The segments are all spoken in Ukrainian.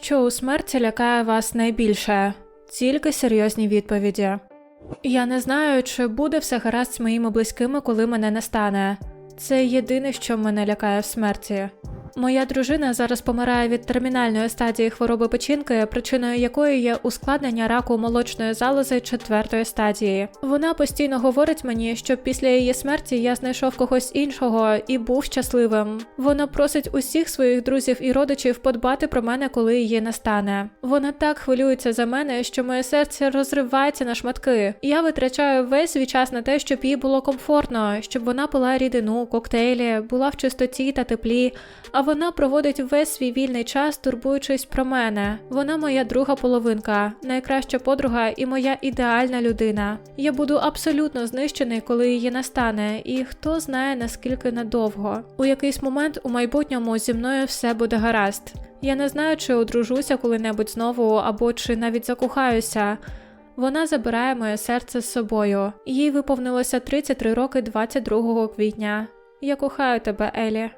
Що у смерті лякає вас найбільше? Тільки серйозні відповіді. Я не знаю, чи буде все гаразд з моїми близькими, коли мене не стане. Це єдине, що мене лякає в смерті. Моя дружина зараз помирає від термінальної стадії хвороби печінки, причиною якої є ускладнення раку молочної залози четвертої стадії. Вона постійно говорить мені, що після її смерті я знайшов когось іншого і був щасливим. Вона просить усіх своїх друзів і родичів подбати про мене, коли її не стане. Вона так хвилюється за мене, що моє серце розривається на шматки. Я витрачаю весь свій час на те, щоб їй було комфортно, щоб вона пила рідину, коктейлі, була в чистоті та теплі. А вона проводить весь свій вільний час, турбуючись про мене. Вона моя друга половинка, найкраща подруга і моя ідеальна людина. Я буду абсолютно знищений, коли її настане, і хто знає наскільки надовго. У якийсь момент у майбутньому зі мною все буде гаразд. Я не знаю, чи одружуся коли-небудь знову, або чи навіть закохаюся. Вона забирає моє серце з собою. Їй виповнилося 33 роки 22 квітня. Я кохаю тебе, Елі.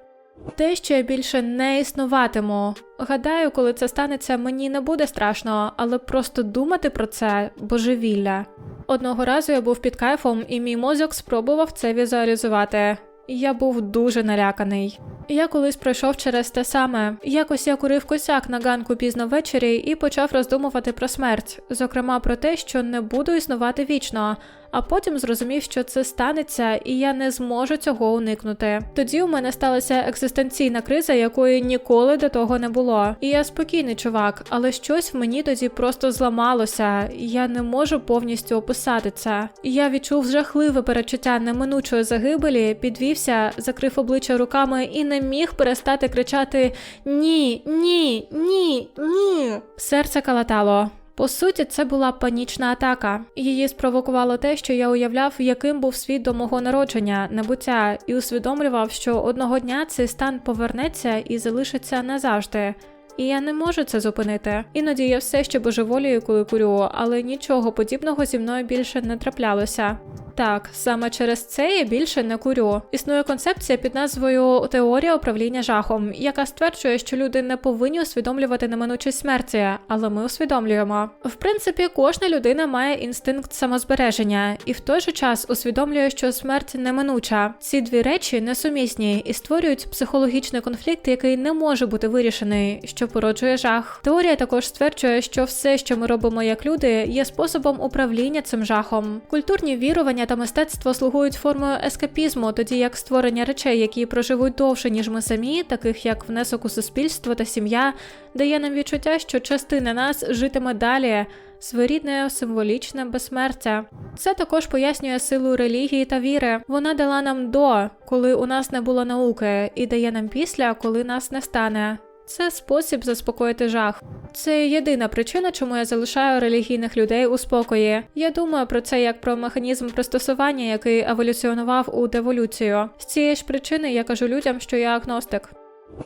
Те, що я більше не існуватиму. Гадаю, коли це станеться, мені не буде страшно, але просто думати про це божевілля. Одного разу я був під кайфом, і мій мозок спробував це візуалізувати. Я був дуже наляканий. Я колись пройшов через те саме. Якось я курив косяк на ганку пізно ввечері і почав роздумувати про смерть, зокрема про те, що не буду існувати вічно, а потім зрозумів, що це станеться, і я не зможу цього уникнути. Тоді у мене сталася екзистенційна криза, якої ніколи до того не було. І я спокійний чувак, але щось в мені тоді просто зламалося. і Я не можу повністю описати це. Я відчув жахливе перечуття неминучої загибелі, підвівся, закрив обличчя руками і не міг перестати кричати Ні, ні, ні, ні. Серце калатало. По суті, це була панічна атака. Її спровокувало те, що я уявляв, яким був світ до мого народження, набуття, і усвідомлював, що одного дня цей стан повернеться і залишиться назавжди. І я не можу це зупинити. Іноді я все ще божеволію, коли курю, але нічого подібного зі мною більше не траплялося. Так, саме через це я більше не курю. Існує концепція під назвою Теорія управління жахом, яка стверджує, що люди не повинні усвідомлювати неминучість смерті, але ми усвідомлюємо. В принципі, кожна людина має інстинкт самозбереження і в той же час усвідомлює, що смерть неминуча. Ці дві речі несумісні і створюють психологічний конфлікт, який не може бути вирішений, що породжує жах. Теорія також стверджує, що все, що ми робимо як люди, є способом управління цим жахом. Культурні вірування та мистецтво слугують формою ескапізму, тоді як створення речей, які проживуть довше, ніж ми самі, таких як внесок у суспільство та сім'я, дає нам відчуття, що частина нас житиме далі. Своєрідне символічне безсмертя. Це також пояснює силу релігії та віри. Вона дала нам до, коли у нас не було науки, і дає нам після, коли нас не стане. Це спосіб заспокоїти жах. Це єдина причина, чому я залишаю релігійних людей у спокої. Я думаю про це як про механізм пристосування, який еволюціонував у деволюцію. З цієї ж причини я кажу людям, що я агностик.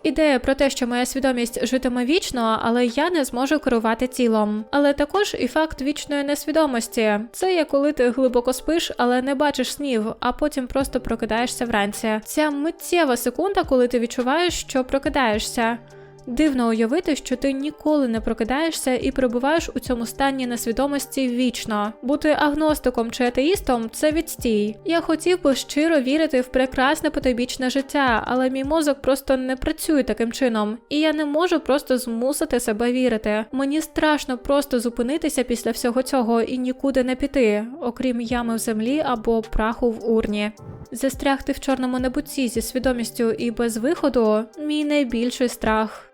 Ідея про те, що моя свідомість житиме вічно, але я не зможу керувати тілом. Але також і факт вічної несвідомості. Це як коли ти глибоко спиш, але не бачиш снів, а потім просто прокидаєшся вранці. Ця миттєва секунда, коли ти відчуваєш, що прокидаєшся. Дивно уявити, що ти ніколи не прокидаєшся і перебуваєш у цьому стані несвідомості вічно. Бути агностиком чи атеїстом це відстій. Я хотів би щиро вірити в прекрасне потойбічне життя, але мій мозок просто не працює таким чином, і я не можу просто змусити себе вірити. Мені страшно просто зупинитися після всього цього і нікуди не піти, окрім ями в землі або праху в урні. Застрягти в чорному небуці зі свідомістю і без виходу мій найбільший страх.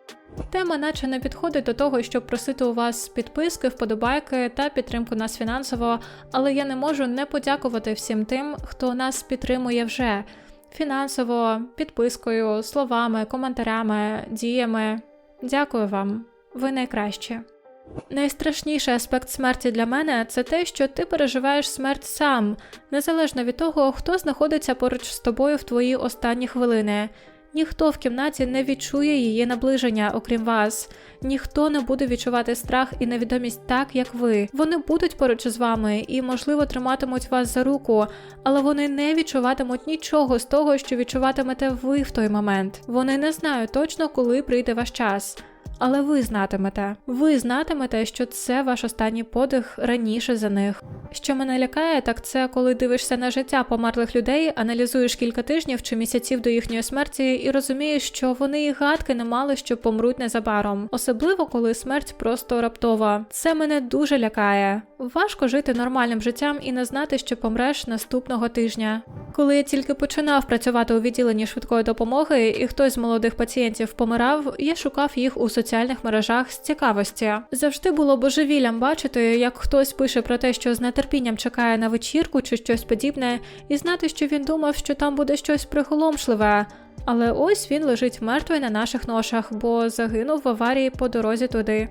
Тема наче не підходить до того, щоб просити у вас підписки, вподобайки та підтримку нас фінансово, але я не можу не подякувати всім тим, хто нас підтримує вже фінансово, підпискою, словами, коментарями, діями. Дякую вам, ви найкращі. Найстрашніший аспект смерті для мене це те, що ти переживаєш смерть сам, незалежно від того, хто знаходиться поруч з тобою в твої останні хвилини. Ніхто в кімнаті не відчує її наближення, окрім вас. Ніхто не буде відчувати страх і невідомість так, як ви. Вони будуть поруч з вами і, можливо, триматимуть вас за руку, але вони не відчуватимуть нічого з того, що відчуватимете ви в той момент. Вони не знають точно, коли прийде ваш час. Але ви знатимете. Ви знатимете, що це ваш останній подих раніше за них. Що мене лякає, так це коли дивишся на життя померлих людей, аналізуєш кілька тижнів чи місяців до їхньої смерті і розумієш, що вони і гадки не мали, що помруть незабаром. Особливо коли смерть просто раптова. Це мене дуже лякає. Важко жити нормальним життям і не знати, що помреш наступного тижня. Коли я тільки починав працювати у відділенні швидкої допомоги, і хтось з молодих пацієнтів помирав, я шукав їх у соціальних мережах з цікавості. Завжди було божевіллям бачити, як хтось пише про те, що з нетерпінням чекає на вечірку чи щось подібне, і знати, що він думав, що там буде щось приголомшливе. Але ось він лежить мертвий на наших ношах, бо загинув в аварії по дорозі туди.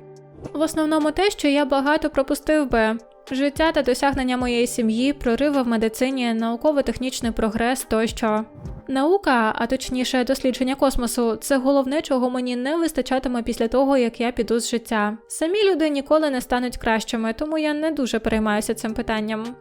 В основному те, що я багато пропустив би. Життя та досягнення моєї сім'ї, прориви в медицині, науково-технічний прогрес тощо. Наука, а точніше дослідження космосу, це головне, чого мені не вистачатиме після того, як я піду з життя. Самі люди ніколи не стануть кращими, тому я не дуже переймаюся цим питанням.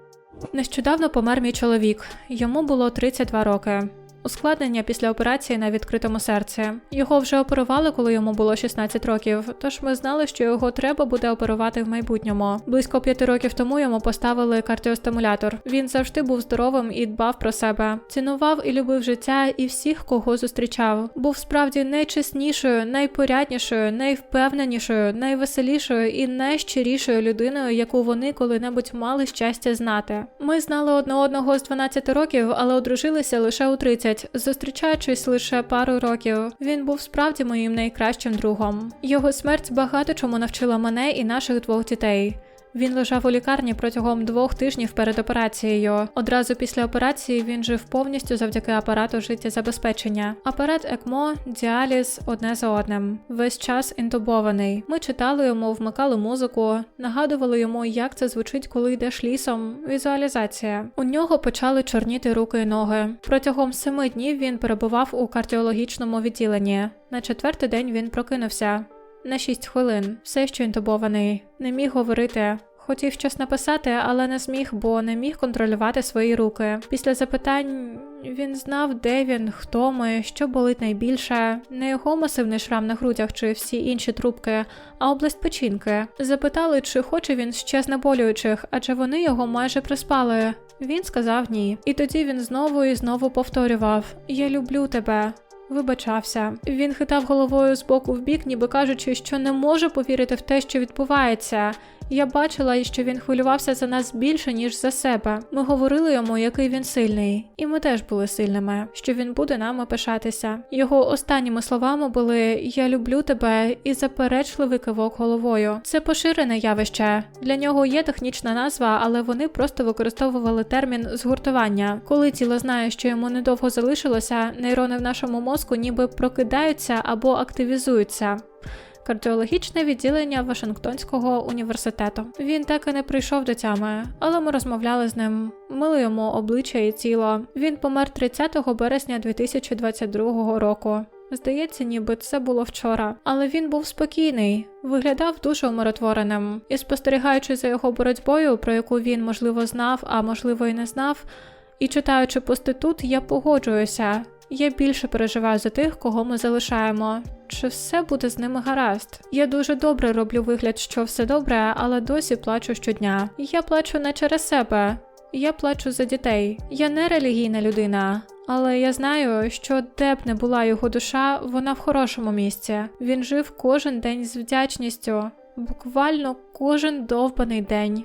Нещодавно помер мій чоловік, йому було 32 роки. Ускладнення після операції на відкритому серці. Його вже оперували, коли йому було 16 років, тож ми знали, що його треба буде оперувати в майбутньому. Близько п'яти років тому йому поставили кардіостимулятор. Він завжди був здоровим і дбав про себе. Цінував і любив життя і всіх, кого зустрічав. Був справді найчеснішою, найпоряднішою, найвпевненішою, найвеселішою і найщирішою людиною, яку вони коли-небудь мали щастя знати. Ми знали одне одного з 12 років, але одружилися лише у 30 зустрічаючись лише пару років. Він був справді моїм найкращим другом. Його смерть багато чому навчила мене і наших двох дітей. Він лежав у лікарні протягом двох тижнів перед операцією. Одразу після операції він жив повністю завдяки апарату життєзабезпечення. Апарат ЕКМО, діаліз одне за одним. Весь час інтубований. Ми читали йому, вмикали музику, нагадували йому, як це звучить, коли йдеш лісом. Візуалізація. У нього почали чорніти руки і ноги. Протягом семи днів він перебував у кардіологічному відділенні. На четвертий день він прокинувся. На 6 хвилин, все ще інтубований, не міг говорити. Хотів щось написати, але не зміг, бо не міг контролювати свої руки. Після запитань він знав, де він, хто ми, що болить найбільше, не його масивний шрам на грудях чи всі інші трубки, а область печінки. Запитали, чи хоче він ще знеболюючих, адже вони його майже приспали. Він сказав ні. І тоді він знову і знову повторював: Я люблю тебе. Вибачався. Він хитав головою з боку в бік, ніби кажучи, що не може повірити в те, що відбувається. Я бачила, що він хвилювався за нас більше, ніж за себе. Ми говорили йому, який він сильний, і ми теж були сильними, що він буде нами пишатися. Його останніми словами були Я люблю тебе і заперечливий кивок головою. Це поширене явище. Для нього є технічна назва, але вони просто використовували термін згуртування. Коли тіло знає, що йому недовго залишилося, нейрони в нашому мозку ніби прокидаються або активізуються кардіологічне відділення Вашингтонського університету. Він так і не прийшов до тями, але ми розмовляли з ним, мили йому обличчя і тіло. Він помер 30 березня 2022 року. Здається, ніби це було вчора, але він був спокійний, виглядав дуже умиротвореним і, спостерігаючи за його боротьбою, про яку він можливо знав, а можливо і не знав. І читаючи пости тут, я погоджуюся. Я більше переживаю за тих, кого ми залишаємо. Чи все буде з ними гаразд? Я дуже добре роблю вигляд, що все добре, але досі плачу щодня. Я плачу не через себе. Я плачу за дітей. Я не релігійна людина, але я знаю, що де б не була його душа, вона в хорошому місці. Він жив кожен день з вдячністю, буквально кожен довбаний день.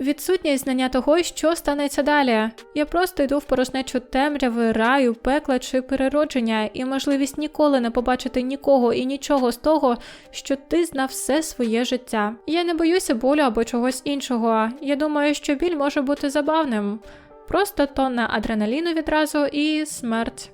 Відсутність знання того, що станеться далі. Я просто йду в порожнечу темряви, раю, пекла чи переродження, і можливість ніколи не побачити нікого і нічого з того, що ти знав все своє життя. Я не боюся болю або чогось іншого. Я думаю, що біль може бути забавним. Просто тонна адреналіну відразу і смерть.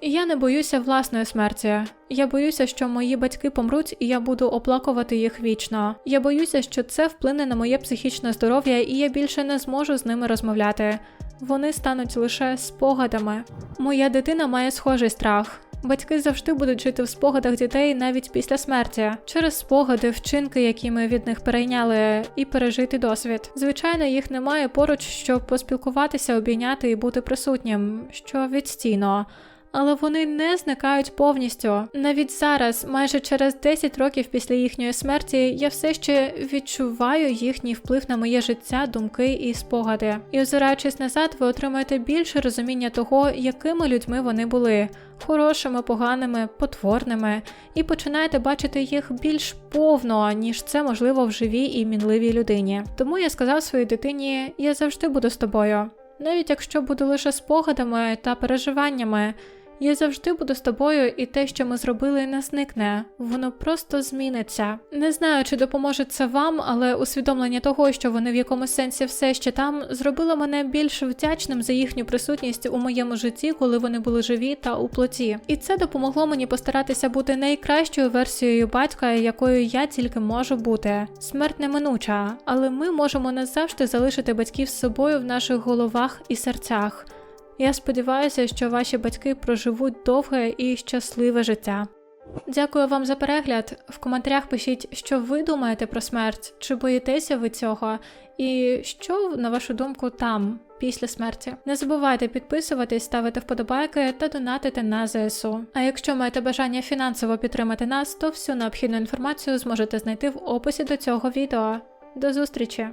Я не боюся власної смерті. Я боюся, що мої батьки помруть, і я буду оплакувати їх вічно. Я боюся, що це вплине на моє психічне здоров'я, і я більше не зможу з ними розмовляти. Вони стануть лише спогадами. Моя дитина має схожий страх. Батьки завжди будуть жити в спогадах дітей навіть після смерті, через спогади, вчинки, які ми від них перейняли, і пережити досвід. Звичайно, їх немає поруч, щоб поспілкуватися, обійняти і бути присутнім, що відстійно але вони не зникають повністю. Навіть зараз, майже через 10 років після їхньої смерті, я все ще відчуваю їхній вплив на моє життя, думки і спогади. І озираючись назад, ви отримаєте більше розуміння того, якими людьми вони були. Хорошими, поганими, потворними, і починаєте бачити їх більш повно, ніж це можливо в живій і мінливій людині. Тому я сказав своїй дитині: я завжди буду з тобою. Навіть якщо буду лише спогадами та переживаннями, я завжди буду з тобою, і те, що ми зробили, не зникне. Воно просто зміниться. Не знаю, чи допоможе це вам, але усвідомлення того, що вони в якомусь сенсі все ще там, зробило мене більш вдячним за їхню присутність у моєму житті, коли вони були живі та у плоті. І це допомогло мені постаратися бути найкращою версією батька, якою я тільки можу бути. Смерть неминуча, але ми можемо назавжди залишити батьків з собою в наших головах і серцях. Я сподіваюся, що ваші батьки проживуть довге і щасливе життя. Дякую вам за перегляд. В коментарях пишіть, що ви думаєте про смерть, чи боїтеся ви цього, і що, на вашу думку, там, після смерті. Не забувайте підписуватись, ставити вподобайки та донатити на ЗСУ. А якщо маєте бажання фінансово підтримати нас, то всю необхідну інформацію зможете знайти в описі до цього відео. До зустрічі!